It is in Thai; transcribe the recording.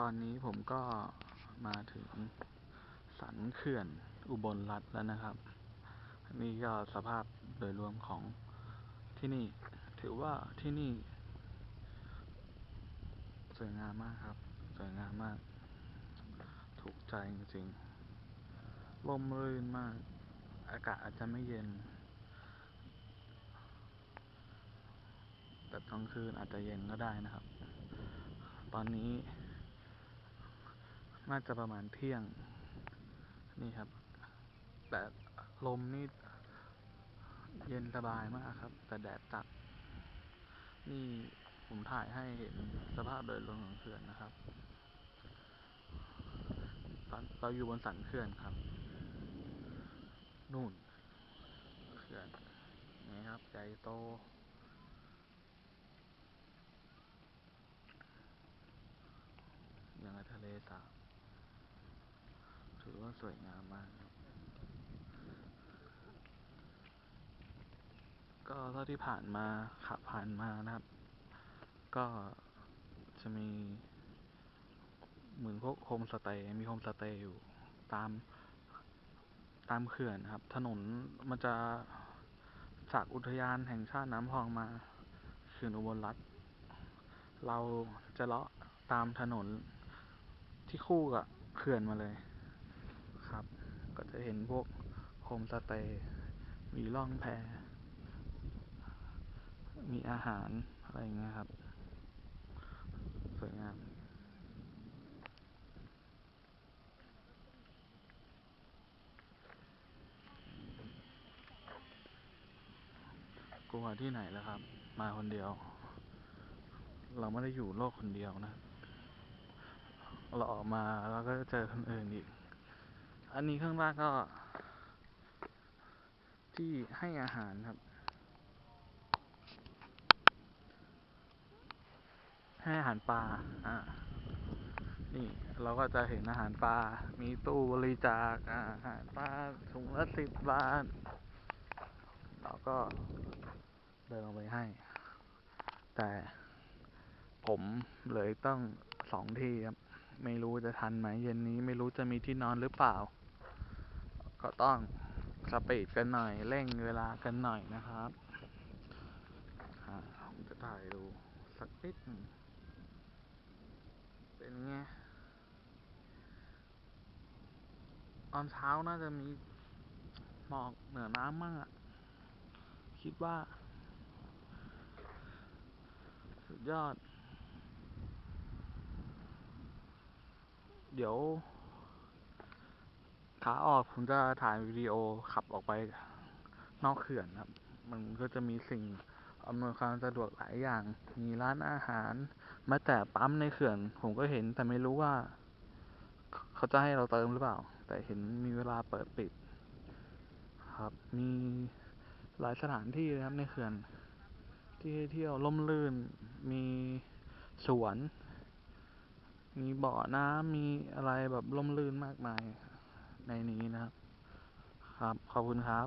ตอนนี้ผมก็มาถึงสันเขื่อนอุบลรัฐแล้วนะครับ นี่ก็สภาพโดยรวมของที่นี่ ถือว่าที่นี่ สวยงามมากครับ สวยงามมาก ถูกใจจริงๆลมรื่นมาก อากาศอาจจะไม่เย็น แต่กลางคืนอาจจะเย็นก็ได้นะครับ ตอนนี้ น่าจะประมาณเที่ยง นี่ครับ แต่ลมนี่เย็นสบายมากครับ แต่แดดจัด นี่ผมถ่ายให้เห็นสภาพโดยรวมของเขื่อนนะครับตอนเราอยู่บนสันเขื่อนครับ นู่น เขื่อนนี่ครับใหญ่โตอย่างทะเลสาบ ถือว่าสวยงามมากก็เท่าที่ผ่านมาขับผ่านมานะครับ ก็จะมี เหมือนพวกโฮมสเตย์มีโฮมสเตย์อยู่ตามตามเขื่อนครับ ถนนมันจะจากอุทยานแห่งชาติน้ำพองมาเขื่อนอุบลรัฐเราจะเลาะตามถนนที่คู่กับเขื่อนมาเลย เห็นพวกโฮมสเตย์มีล่องแพ มีอาหารอะไรเงี้ยครับ สวยงามกลัวที่ไหนแล้วครับ มาคนเดียว เราไม่ได้อยู่โลกคนเดียวนะ เราออกมาแล้วก็จะเจอคนอื่นอีก อันนี้ข้างล่างก็ ที่ให้อาหารครับ ให้อาหารปลา อ่า นี่เราก็จะเห็นอาหารปลา มีตู้บริจาคอาหารปลาถุงละสิบบาท เราก็เดินลงไปให้ แต่ผมเลยต้องสองที่ครับ ไม่รู้จะทันไหมเย็นนี้ไม่รู้จะมีที่นอนหรือเปล่า ก็ต้องสปีดกันหน่อยเร่งเวลากันหน่อยนะครับผมจะถ่ายดูสักนิดเป็นไงตอนเช้าน่าจะมีหมอกเหนือน้ำมั่งอะคิดว่า สุดยอด เดี๋ยว ขาออกผมจะถ่ายวิดีโอขับออกไปนอกเขื่อนครับ มันก็จะมีสิ่งอำนวยความสะดวกหลายอย่าง มีร้านอาหารแม้แต่ปั๊มในเขื่อน ผมก็เห็นแต่ไม่รู้ว่า เขาจะให้เราเติมหรือเปล่า แต่เห็นมีเวลาเปิดปิด ครับ มีหลายสถานที่นะครับในเขื่อน ที่ให้เที่ยวล่มลื่น มีสวน มีบ่อน้ำมีอะไรแบบล่มลื่นมากมาย ในนี้นะครับ ครับ ขอบคุณครับ